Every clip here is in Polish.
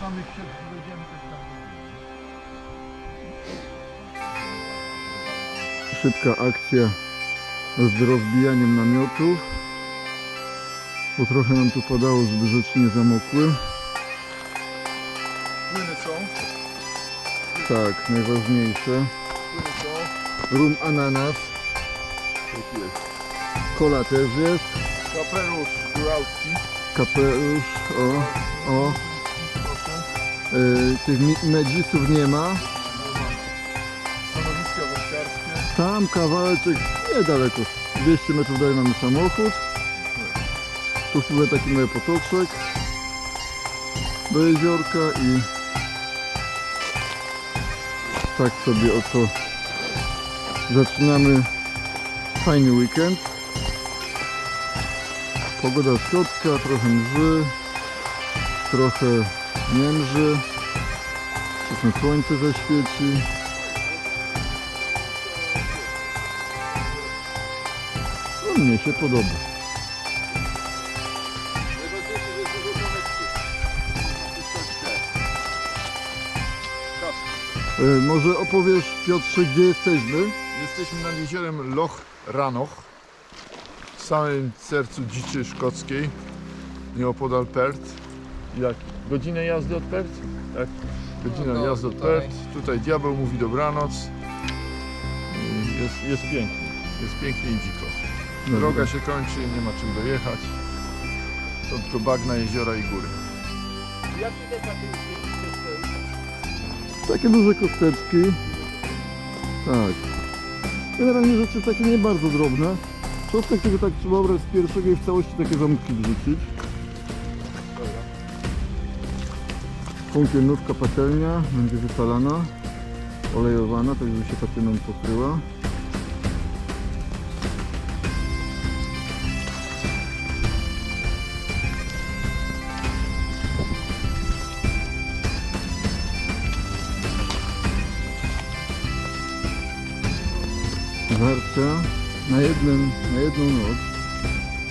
A się wejdziemy, to tam Szybka akcja z rozbijaniem namiotów. Bo trochę nam tu padało, żeby rzeczy nie zamokły. Płyny są, Tak, najważniejsze. płyny są. Rum ananas. Tak jest. Kola też jest. Kapelusz góralski. Kapelusz. O, o. Yy, tych mi- medzisów nie ma. Stanowiska wędkarskie. Tam kawałeczek niedaleko. 200 metrów dalej mamy samochód. Tu sobie taki mały potoczek do jeziorka i tak sobie oto zaczynamy fajny weekend. Pogoda słodka, trochę mrzy, trochę nie mrzy. Czasem słońce zaświeci. No, mnie się podoba. E, może opowiesz Piotrze, gdzie jesteśmy? Jesteśmy nad jeziorem Loch Ranoch, w samym sercu dziczy szkockiej, nieopodal Perth. Jak? Godzinę jazdy od Perth? Tak, godzina No, jazdy od tutaj. Perth. Tutaj diabeł mówi dobranoc. I Jest, jest pięknie, jest pięknie i dziko. Droga się kończy, nie ma czym dojechać. To tylko bagna, jeziora i góry. Takie duże kosteczki. Tak. Generalnie rzeczy takie nie bardzo drobne. Czosnek tego tak trzeba obrać z pierwszego i w całości takie zamki wrzucić. Kąpielnówka patelnia będzie wypalana, olejowana, tak żeby się patyną pokryła. Żarcia na, jednym, na jedną noc,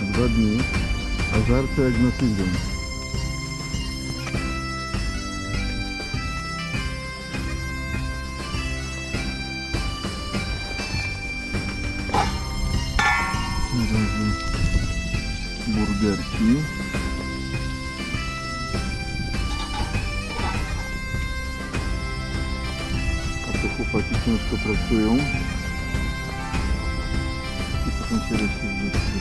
na dwa dni, a żarcia jak na tydzień. Burgerki. A to chłopaki ciężko pracują. I potem się wrzuci.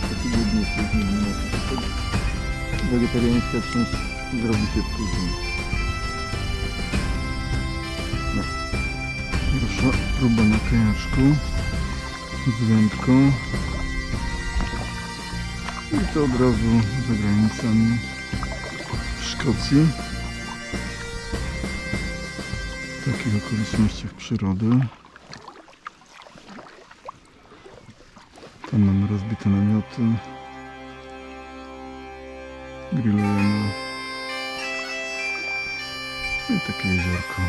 Taki głodny jesteśmy, nie ma. Wegetariańska część zrobi się później. No. Pierwsza próba na kajaczku z wędką. I to od razu za granicami Szkocji. W takich okolicznościach przyrody. Tam mamy rozbite namioty. Grillujemy. No I takie jeziorko.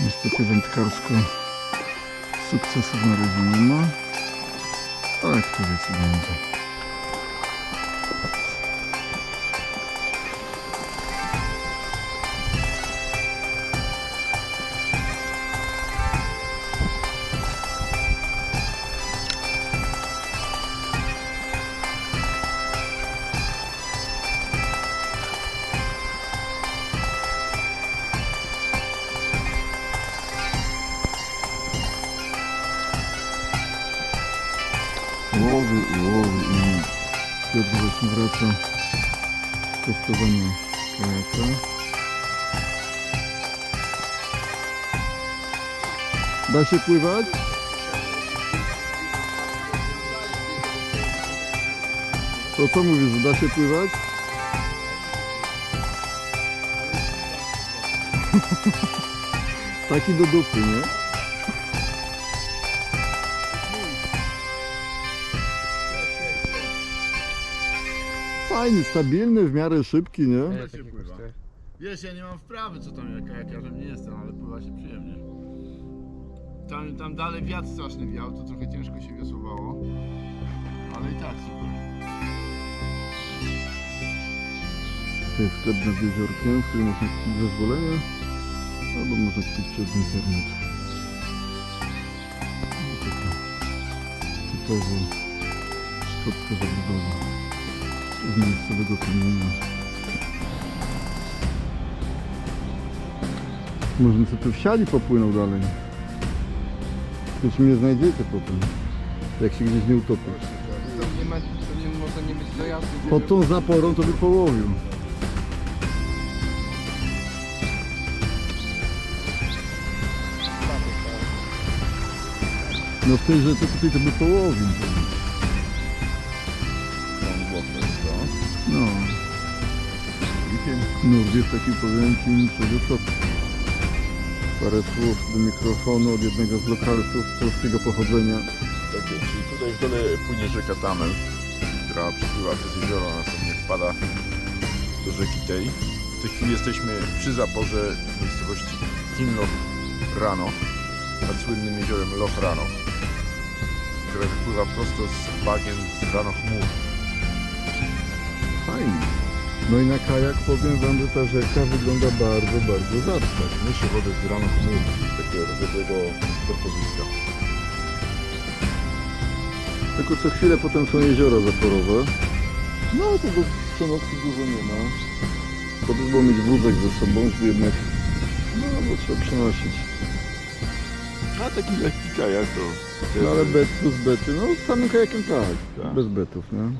Niestety wędkarsko sukcesów na razie nie ma. Ale kto wie co będzie. Łowy i łowy i Piotr właśnie wraca z testowania kajaka. Da się pływać? To co mówisz, że da się pływać? Taki do dupy, nie? Fajny, stabilny, w miarę szybki, nie? Ile się takie pływa? kosztuje? Wiesz, ja nie mam wprawy, co tam, jak kajakiarzem nie jestem, ale pływa się przyjemnie. Tam, tam dalej wiatr straszny wiał, to trochę ciężko się wiosłowało. Ale i tak super. To jest sklep nad jeziorkiem, w którym można kupić zezwolenie, albo można kupić przez internet. No, taka typowo szkocka zabudowa z miejscowego kamienia. Może co tu wsiali popłynął dalej. Już mnie znajdziecie potem, jak się gdzieś nie utopi. To nie ma, to nie może nie być. Pod tą zaporą to by połowił. No w tej rzece tutaj to by połowił. Jest to. No, nurt jest taki powiem ci co. Parę słów do mikrofonu od jednego z lokalców polskiego pochodzenia. Tak jest, czyli tutaj w dole płynie rzeka Tamel, która przepływa przez jezioro, a następnie wpada do rzeki tej. W tej chwili jesteśmy przy zaporze miejscowości Kinloch Rano, nad słynnym jeziorem Loch Rano, które wypływa prosto z bagien z Rano Chmur. Fajnie. No i na kajak powiem wam, że ta rzeka wygląda bardzo, bardzo rzadko. Myszy wody z Chmur, takiego rozległego torfowiska. Tylko co chwilę potem są jeziora zaporowe. No tego przenocki dużo nie ma. To by było mieć wózek ze sobą, żeby jednak no bo trzeba przenosić. A taki lekki kajak to... No ale bet plus bety, no z samym kajakiem tak, Tak. bez betów, no.